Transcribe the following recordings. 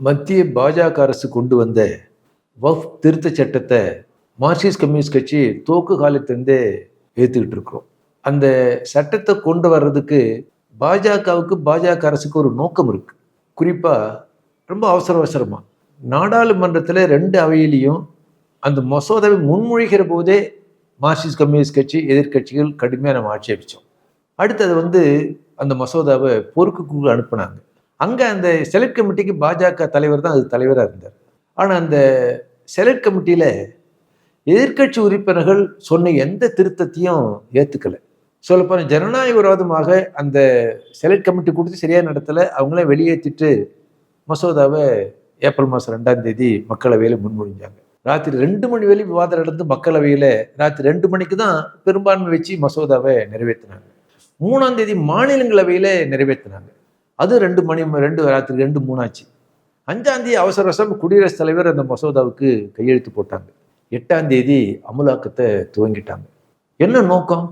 மத்திய பாஜக அரசு கொண்டு வந்த வஃப் திருத்த சட்டத்தை மார்க்சிஸ்ட் கம்யூனிஸ்ட் கட்சி தோக்கு காலத்திலிருந்தே ஏற்றுக்கிட்டு இருக்கிறோம். அந்த சட்டத்தை கொண்டு வர்றதுக்கு பாஜகவுக்கு பாஜக அரசுக்கு ஒரு நோக்கம் இருக்குது குறிப்பாக ரொம்ப அவசர அவசரமாக நாடாளுமன்றத்தில் ரெண்டு அவையிலையும் அந்த மசோதாவை முன்மொழிகிற போதே மார்க்சிஸ்ட் கம்யூனிஸ்ட் கட்சி எதிர்க்கட்சிகள் கடுமையாக நம்ம ஆட்சேபிச்சோம். அடுத்தது வந்து அந்த மசோதாவை பொறுக்குக்கு அனுப்புனாங்க. அங்கே அந்த செலக்ட் கமிட்டிக்கு பாஜக தலைவர் தான் அது தலைவராக இருந்தார். ஆனால் அந்த செலக்ட் கமிட்டியில் எதிர்க்கட்சி உறுப்பினர்கள் சொன்ன எந்த திருத்தத்தையும் ஏற்றுக்கலை சொல்லப்போனால் ஜனநாயக விரோதமாக அந்த செலக்ட் கமிட்டி கொடுத்து சரியாக நடத்தலை. அவங்களே வெளியேற்றிட்டு மசோதாவை ஏப்ரல் மாதம் ரெண்டாம் தேதி மக்களவையில் முன்மொழிஞ்சாங்க. ராத்திரி ரெண்டு மணி வரையும் விவாதம் நடந்து மக்களவையில் ராத்திரி ரெண்டு மணிக்கு தான் பெரும்பான்மை வச்சு மசோதாவை நிறைவேற்றினாங்க. மூணாம் தேதி மாநிலங்களவையில் நிறைவேற்றினாங்க. அது ரெண்டு மணி ரெண்டு ராத்திரி ரெண்டு மூணாச்சு. அஞ்சாந்தேதி அவசர அவசரம் குடியரசுத் தலைவர் அந்த மசோதாவுக்கு கையெழுத்து போட்டாங்க. எட்டாம் தேதி அமலாக்கத்தை துவங்கிட்டாங்க. என்ன நோக்கம்?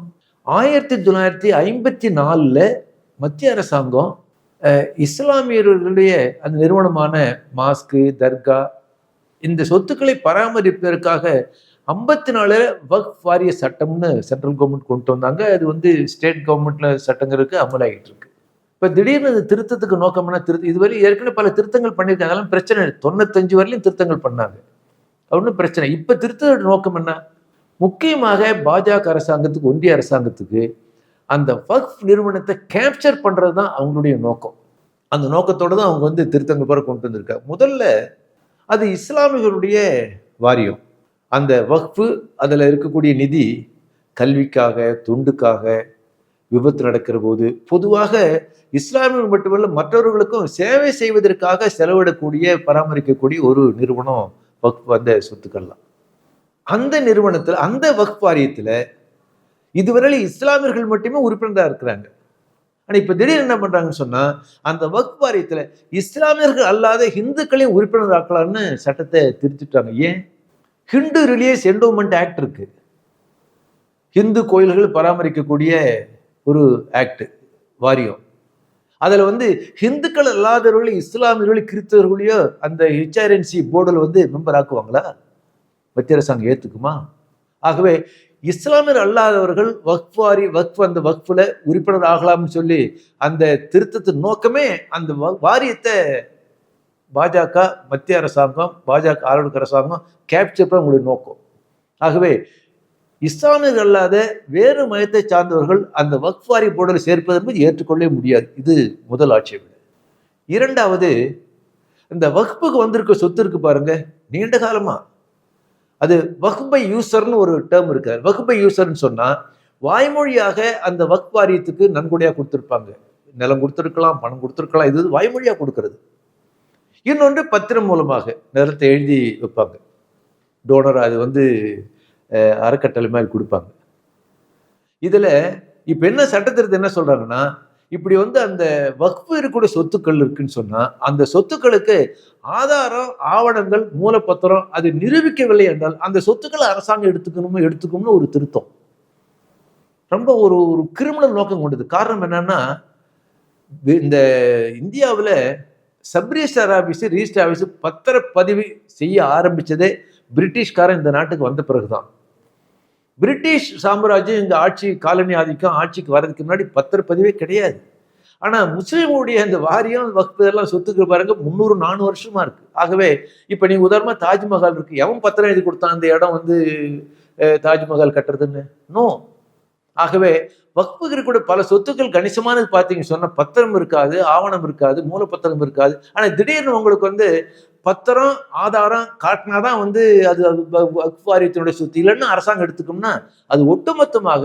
ஆயிரத்தி தொள்ளாயிரத்தி ஐம்பத்தி நாலில் மத்திய அரசாங்கம் இஸ்லாமியர்களுடைய அந்த நிறுவனமான மாஸ்கு தர்கா இந்த சொத்துக்களை பராமரிப்பதற்காக ஐம்பத்தி நாலு வக்ஃப் வாரிய சட்டம்னு சென்ட்ரல் கவர்மெண்ட் கொண்டு வந்தாங்க. அது வந்து ஸ்டேட் கவர்மெண்ட்ல சட்டங்களுக்கு அமலாகிட்டு இருக்கு. இப்போ திடீர்னு இது திருத்தத்துக்கு நோக்கம்னா திருத்த இதுவரை ஏற்கனவே பல திருத்தங்கள் பண்ணியிருக்காங்க. அதெல்லாம் பிரச்சனை தொண்ணூத்தஞ்சு வரலையும் திருத்தங்கள் பண்ணாங்க. ஒன்றும் பிரச்சனை இப்போ திருத்தத்தோட நோக்கம் என்ன? முக்கியமாக பாஜக அரசாங்கத்துக்கு ஒன்றிய அரசாங்கத்துக்கு அந்த வக்ஃப் நிறுவனத்தை கேப்சர் பண்ணுறது தான் அவங்களுடைய நோக்கம். அந்த நோக்கத்தோடு தான் அவங்க வந்து திருத்தங்கள் பிற கொண்டு வந்திருக்காங்க. முதல்ல அது இஸ்லாமியர்களுடைய வாரியம். அந்த வக்ஃபு அதில் இருக்கக்கூடிய நிதி கல்விக்காக துண்டுக்காக விபத்து நடக்கிற போது பொதுவாக இஸ்லாமியர்கள் மட்டுமல்ல மற்றவர்களுக்கும் சேவை செய்வதற்காக செலவிடக்கூடிய பராமரிக்கக்கூடிய ஒரு நிறுவனம் வக்ஃப் அந்த சொத்துக்கள்லாம். அந்த நிறுவனத்தில் அந்த வக்ஃப் வாரியத்தில் இதுவரை இஸ்லாமியர்கள் மட்டுமே உறுப்பினராக இருக்கிறாங்க. ஆனால் இப்போ திடீர்னு என்ன பண்ணுறாங்கன்னு சொன்னால் அந்த வக்ஃப் வாரியத்தில் இஸ்லாமியர்கள் அல்லாத ஹிந்துக்களையும் உறுப்பினர் ஆக்கலாம்னு சட்டத்தை திருத்திட்டாங்க. ஏன்? ஹிந்து ரிலீஸ் என்டோமெண்ட் ஆக்ட் இருக்குது ஹிந்து கோயில்கள் பராமரிக்கக்கூடிய ஒரு ஆக்ட் வாரியம். அதில் வந்து ஹிந்துக்கள் இல்லாதவர்களையும் இஸ்லாமியர்களையும் கிறிஸ்தவர்களையோ அந்த ஹெச்ஆர்என்சி போர்டில் வந்து மெம்பர் ஆக்குவாங்களா? மத்திய அரசாங்கம் ஏற்றுக்குமா ஆகவே இஸ்லாமியர் அல்லாதவர்கள் வக்ஃப் வாரி வக்ஃப் அந்த வக்ஃபில் உறுப்பினர் ஆகலாம்னு சொல்லி அந்த திருத்தத்தின் நோக்கமே அந்த வ- வாரியத்தை பாஜக மத்திய அரசாங்கம் பாஜக ஆளுநர் அரசாங்கம் கேப்சர் பண்ண உங்களுடைய நோக்கம். ஆகவே இஸ்லாமியர்கள் அல்லாத வேறு மதத்தை சார்ந்தவர்கள் அந்த வக்ஃபாரி வாரிய போர்டில் சேர்ப்பது என்பது ஏற்றுக்கொள்ளவே முடியாது. இது முதல் ஆட்சேபனை. இரண்டாவது இந்த வக்ஃபுக்கு வந்திருக்க சொத்து இருக்கு பாருங்க நீண்ட காலமா? அது வக்பை யூசர்னு ஒரு டேர்ம் இருக்கு. வக்பை யூசர்னு சொன்னா வாய்மொழியாக அந்த வக்ஃப் வாரியத்துக்கு நன்கொடையா கொடுத்துருப்பாங்க. நிலம் கொடுத்துருக்கலாம் பணம் கொடுத்துருக்கலாம் இது வாய்மொழியா கொடுக்கறது. இன்னொன்று பத்திரம் மூலமாக நிலத்தை எழுதி வைப்பாங்க. டோனர் அது வந்து அறக்கட்டளை மாதிரி கொடுப்பாங்க. இதில் இப்போ என்ன சட்டத்திருத்தம் என்ன சொல்கிறாங்கன்னா இப்படி வந்து அந்த வக்ஃபு இருக்கக்கூடிய சொத்துக்கள் இருக்குன்னு சொன்னால் அந்த சொத்துக்களுக்கு ஆதாரம் ஆவணங்கள் மூலப்பத்திரம் அது நிரூபிக்கவில்லை என்றால் அந்த சொத்துக்களை அரசாங்கம் எடுத்துக்கணுமோ எடுத்துக்கணும்னு ஒரு திருத்தம். ரொம்ப ஒரு ஒரு கிரிமினல் நோக்கம் கொண்டது. காரணம் என்னன்னா இந்த இந்தியாவில் சப் ரிஜிஸ்டர் ரிஜிஸ்டர் ஆஃபீஸு பத்திரப்பதிவு செய்ய ஆரம்பிச்சதே பிரிட்டிஷ்காரன் இந்த நாட்டுக்கு வந்த பிறகுதான். பிரிட்டிஷ் சாம்ராஜ்யம் இந்த ஆட்சி காலனி ஆதிக்கம் ஆட்சிக்கு வர்றதுக்கு முன்னாடி பத்திரப்பதிவே கிடையாது. ஆனால் முஸ்லீமுடைய அந்த வாரியம் வக்ஃபு இதெல்லாம் சொத்துக்கு பாருங்க முந்நூறு நானூறு வருஷமா இருக்கு. ஆகவே இப்போ நீ உதாரணமாக தாஜ்மஹால் இருக்கு. எவன் பத்திரம் எழுதி கொடுத்தான் அந்த இடம் வந்து தாஜ்மஹால் கட்டுறதுன்னு? நோ. ஆகவே வக்ஃபுக்கு இருக்கக்கூடிய பல சொத்துக்கள் கணிசமானது பார்த்தீங்க சொன்னால் பத்திரம் இருக்காது ஆவணம் இருக்காது மூலப்பத்திரம் இருக்காது. ஆனால் திடீர்னு உங்களுக்கு வந்து பத்திரம் ஆதாரம் காட்டினா தான் வந்து அது வ- வக்ஃப் வாரியத்தினுடைய சொத்து. இல்லைன்னு அரசாங்கம் எடுத்துக்கோம்னா அது ஒட்டுமொத்தமாக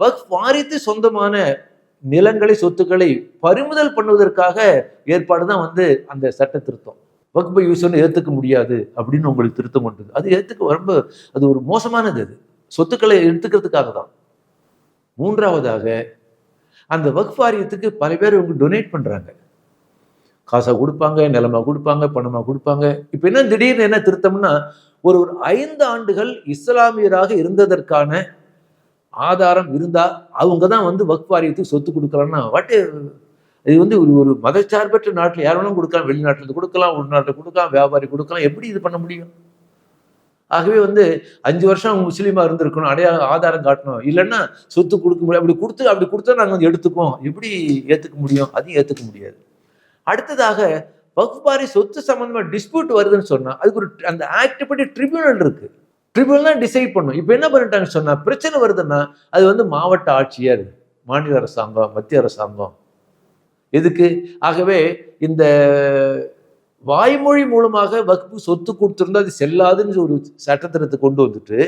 வக்ஃப் வாரியத்து சொந்தமான நிலங்களை சொத்துக்களை பறிமுதல் பண்ணுவதற்காக ஏற்பாடு தான் வந்து அந்த சட்ட திருத்தம். வக்ப யூஸ்னு ஏற்றுக்க முடியாது அப்படின்னு உங்களுக்கு திருத்தம் கொண்டது. அது ஏற்றுக்க ரொம்ப அது ஒரு மோசமானது அது. சொத்துக்களை எடுத்துக்கிறதுக்காக தான். மூன்றாவதாக அந்த வக்ஃப் வாரியத்துக்கு பல பேர் இவங்க டொனேட் பண்ணுறாங்க காசை கொடுப்பாங்க நிலமா கொடுப்பாங்க பணமாக கொடுப்பாங்க. இப்போ என்ன திடீர்னு என்ன திருத்தம்னா ஒரு ஒரு ஐந்து ஆண்டுகள் இஸ்லாமியராக இருந்ததற்கான ஆதாரம் இருந்தால் அவங்க தான் வந்து வக்ஃப் வாரியத்துக்கு சொத்து கொடுக்கலாம்னா வாட்டு இது வந்து ஒரு ஒரு மதச்சார்பற்ற நாட்டில் யார் வேணாலும் கொடுக்கலாம். வெளிநாட்டில் இருந்து கொடுக்கலாம் உள்நாட்டில் கொடுக்கலாம் வியாபாரி கொடுக்கலாம். எப்படி இது பண்ண முடியும்? ஆகவே வந்து அஞ்சு வருஷம் அவங்க முஸ்லீமா இருந்திருக்கணும் அடையாள ஆதாரம் காட்டணும். இல்லைன்னா சொத்து கொடுக்க முடியாது. அப்படி கொடுத்து அப்படி கொடுத்தா நாங்கள் வந்து எடுத்துக்குவோம். எப்படி ஏற்றுக்க முடியும்? அதையும் ஏற்றுக்க முடியாது. அடுத்ததாக வகுப்பாரி சொத்து சம்மந்தமாக டிஸ்பியூட் வருதுன்னு சொன்னால் அதுக்கு ஒரு அந்த ஆக்ட் படி ட்ரிபியூனல் இருக்கு. ட்ரிபியூனல் தான் டிசைட் பண்ணும். இப்போ என்ன பண்ணிட்டாங்கன்னு சொன்னால் பிரச்சனை வருதுன்னா அது வந்து மாவட்ட ஆட்சியர் மாநில அரசாங்கம் மத்திய அரசாங்கம். எதுக்கு? ஆகவே இந்த வாய்மொழி மூலமாக வகுப்பு சொத்து கொடுத்துருந்தா அது செல்லாதுன்னு ஒரு சட்டத்திட்டத்தை கொண்டு வந்துட்டு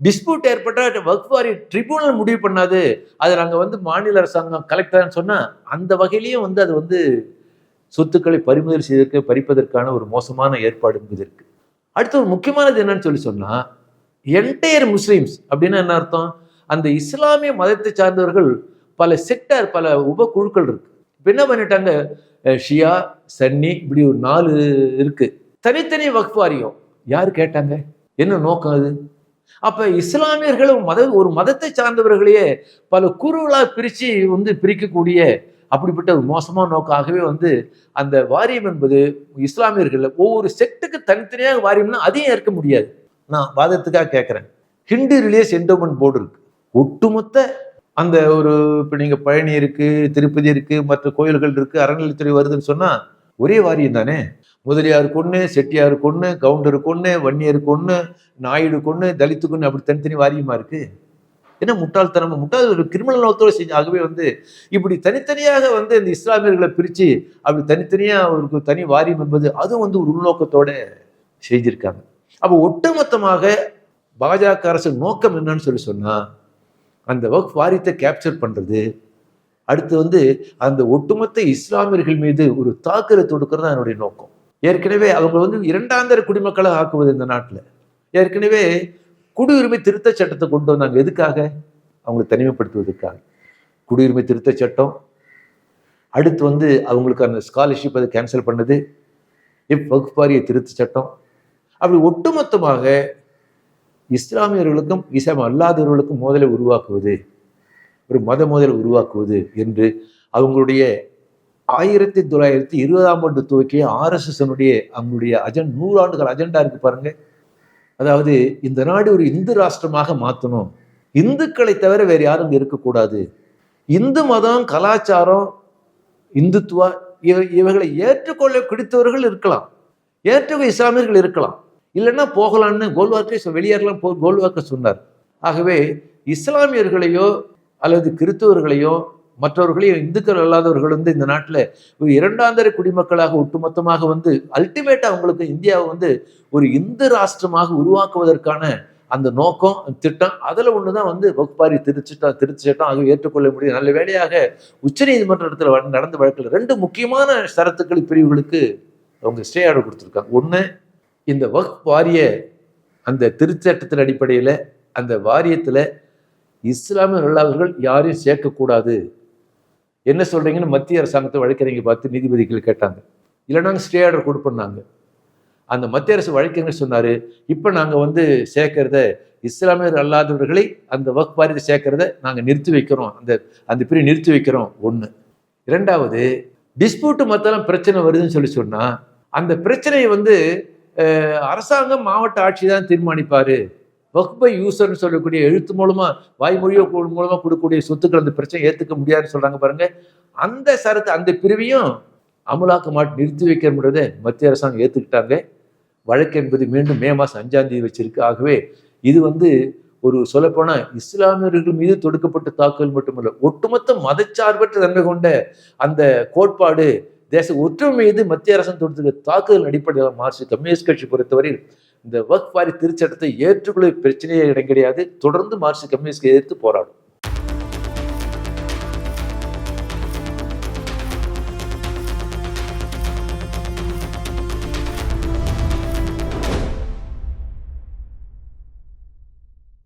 டிஸ்பியூட் ஏற்பட்டால் வகுப்பு வாரி ட்ரிபியூனல் முடிவு பண்ணாது. அதை நாங்கள் வந்து மாநில அரசாங்கம் கலெக்டர்னு சொன்னால் அந்த வகையிலையும் வந்து அது வந்து சொத்துக்களை பறிமுதல் செய்வதற்கு பறிப்பதற்கான ஒரு மோசமான ஏற்பாடு என்பது இருக்குது அடுத்து ஒரு முக்கியமானது என்னன்னு சொல்லி சொன்னால் என்டையர் முஸ்லீம்ஸ் அப்படின்னா என்ன அர்த்தம்? அந்த இஸ்லாமிய மதத்தை சார்ந்தவர்கள் பல செக்டர் பல உபகுழுக்கள் இருக்குது இப்போ என்ன பண்ணிட்டாங்க ஷியா சன்னி இப்படி ஒரு நாலு இருக்குது தனித்தனி வக்ஃப் வாரியம் யார் கேட்டாங்க? என்ன நோக்கம் அது? அப்போ இஸ்லாமியர்களும் மத ஒரு மதத்தை சார்ந்தவர்களையே பல குருவலா பிரித்து வந்து பிரிக்கக்கூடிய அப்படிப்பட்ட ஒரு மோசமான நோக்காகவே வந்து அந்த வாரியம் என்பது இஸ்லாமியர்கள் ஒவ்வொரு செக்டுக்கு தனித்தனியாக வாரியம்னா அதையும் ஏற்க முடியாது. நான் வாதத்துக்காக கேட்குறேன் ஹிண்டு ரிலீஸ் என்டோமெண்ட் போர்டு இருக்கு. ஒட்டுமொத்த அந்த ஒரு இப்போ நீங்கள் பழனி இருக்குது திருப்பதி இருக்குது மற்ற கோயில்கள் இருக்குது அறநிலைத்துறை வருதுன்னு சொன்னால் ஒரே வாரியம் தானே? முதலியாருக்கு ஒன்று செட்டியாருக்கு ஒன்று கவுண்டருக்கு ஒன்று வன்னியருக்கு ஒன்று நாயுடுக்கு ஒன்று தலித்துக்கு ஒன்று அப்படி தனித்தனி வாரியமாக இருக்குது என்ன முட்டாள்தனம்? முட்டாள் ஒரு கிரிமினல் நோக்கத்தோடு செஞ்சு ஆகவே வந்து இப்படி தனித்தனியாக வந்து இந்த இஸ்லாமியர்களை பிரித்து அப்படி தனித்தனியாக ஒரு தனி வாரியம் என்பது அதுவும் வந்து ஒரு உள்நோக்கத்தோடு செய்திருக்காங்க அப்போ ஒட்டுமொத்தமாக பாஜக அரசு நோக்கம் என்னன்னு சொல்லி சொன்னால் அந்த வக் வாரியத்தை கேப்சர் பண்ணுறது அடுத்து வந்து அந்த ஒட்டுமொத்த இஸ்லாமியர்கள் மீது ஒரு தாக்குதல் தொடுக்கிறது தான் என்னுடைய நோக்கம். ஏற்கனவே அவங்க வந்து இரண்டாந்தர குடிமக்களாக ஆக்குவது இந்த நாட்டில். ஏற்கனவே குடியுரிமை திருத்த சட்டத்தை கொண்டு வந்தாங்க. எதுக்காக? அவங்களை தனிமைப்படுத்துவதற்காக. குடியுரிமை திருத்த சட்டம். அடுத்து வந்து அவங்களுக்கு அந்த ஸ்காலர்ஷிப் அதை கேன்சல் பண்ணது. இப் வகுப்பாரிய திருத்த சட்டம். அப்படி ஒட்டுமொத்தமாக இஸ்லாமியர்களுக்கும் இஸ்லாம் அல்லாதவர்களுக்கும் மோதலை உருவாக்குவது ஒரு மத மோதலை உருவாக்குவது என்று அவங்களுடைய ஆயிரத்தி தொள்ளாயிரத்தி இருபதாம் ஆண்டு துவக்கிய ஆர்எஸ்எஸ்னுடைய அவங்களுடைய அஜெண்ட் நூறாண்டுகள் அஜெண்டா இருக்கு பாருங்க. அதாவது இந்த நாடு ஒரு இந்து ராஷ்டிரமாக மாற்றணும் இந்துக்களை தவிர வேறு யாரும் இருக்கக்கூடாது. இந்து மதம் கலாச்சாரம் இந்துத்துவா இவ- இவைகளை ஏற்றுக்கொள்ள பிடித்தவர்கள் இருக்கலாம். ஏற்றுக்க இஸ்லாமியர்கள் இருக்கலாம். இல்லைன்னா போகலான்னு கோல்வாக்கை வெளியேறலாம் போ கோல்வாக்க சொன்னார். ஆகவே இஸ்லாமியர்களையோ அல்லது கிறிஸ்தவர்களையோ மற்றவர்களையும் இந்துக்கள் அல்லாதவர்கள் வந்து இந்த நாட்டில் இரண்டாந்தர குடிமக்களாக ஒட்டுமொத்தமாக வந்து அல்டிமேட்டாக அவங்களுக்கு இந்தியாவை வந்து ஒரு இந்து ராஷ்டிரமாக உருவாக்குவதற்கான அந்த நோக்கம் அந்த திட்டம் அதில் ஒன்று தான் வந்து வகுப்பாரி திருச்சிட்டா திருச்சிட்டம் ஆகிய ஏற்றுக்கொள்ள முடியும். நல்ல வேலையாக உச்சநீதிமன்றத்தில் நடந்த வழக்கில் ரெண்டு முக்கியமான சரத்துக்கள் பிரிவுகளுக்கு அவங்க ஸ்டே ஆர்டர் கொடுத்துருக்காங்க. ஒன்று இந்த வக்ஃப் வாரிய அந்த திருச்சட்டத்தின் அடிப்படையில் அந்த வாரியத்தில் இஸ்லாமிய அல்லாதவர்கள் யாரையும் சேர்க்கக்கூடாது. என்ன சொல்கிறீங்கன்னு மத்திய அரசாங்கத்தை வழக்கறிஞர் பார்த்து நீதிபதிகள் கேட்டாங்க. இல்லை நாங்கள் ஸ்டே ஆர்டர் கொடுப்போம்னாங்க அந்த மத்திய அரசு வழக்கறிஞர் சொன்னார்? இப்போ நாங்கள் வந்து சேர்க்கறத இஸ்லாமியர் அல்லாதவர்களை அந்த வக் வாரியத்தை சேர்க்கறத நாங்கள் நிறுத்தி வைக்கிறோம். அந்த அந்த பிரிவு நிறுத்தி வைக்கிறோம். ஒன்று இரண்டாவது டிஸ்பியூட்டு மத்தெல்லாம் பிரச்சனை வருதுன்னு சொல்லி சொன்னால் அந்த பிரச்சனையை வந்து அரசாங்கம் மாவட்ட ஆட்சி தான் தீர்மானிப்பாரு. வக்பை யூசர்னு சொல்லக்கூடிய எழுத்து மூலமா வாய்மொழியோ கு- மூலமா கொடுக்கக்கூடிய சொத்துக்கள் அந்த பிரச்சனை ஏத்துக்க முடியாதுன்னு சொல்றாங்க பாருங்க. அந்த சரத்து அந்த பிரிவையும் அமலாக்க மாட்டு நிறுத்தி வைக்கிறதை மத்திய அரசாங்கம் ஏத்துக்கிட்டாங்க. வழக்கு என்பது மீண்டும் மே மாசம் அஞ்சாம் தேதி வச்சிருக்கு. ஆகவே இது வந்து ஒரு சொல்லப்போனா இஸ்லாமியர்கள் மீது தொடுக்கப்பட்ட தாக்குதல் மட்டுமல்ல ஒட்டுமொத்த மதச்சார்பற்ற தன்மை கொண்ட அந்த கோட்பாடு தேச ஒற்றுமை மீது மத்திய அரசு தொடுத்த தாக்குதல் அடிப்படையில் மார்க்சிஸ்ட் கம்யூனிஸ்ட் கட்சி பொறுத்தவரையில் இந்த வக் வாரி திருச்சட்டத்தை ஏற்றுக்கொள்ள பிரச்சனையே இடம் கிடையாது. தொடர்ந்து மார்க்சிஸ்ட் கம்யூனிஸ்ட் எதிர்த்து போராடும்.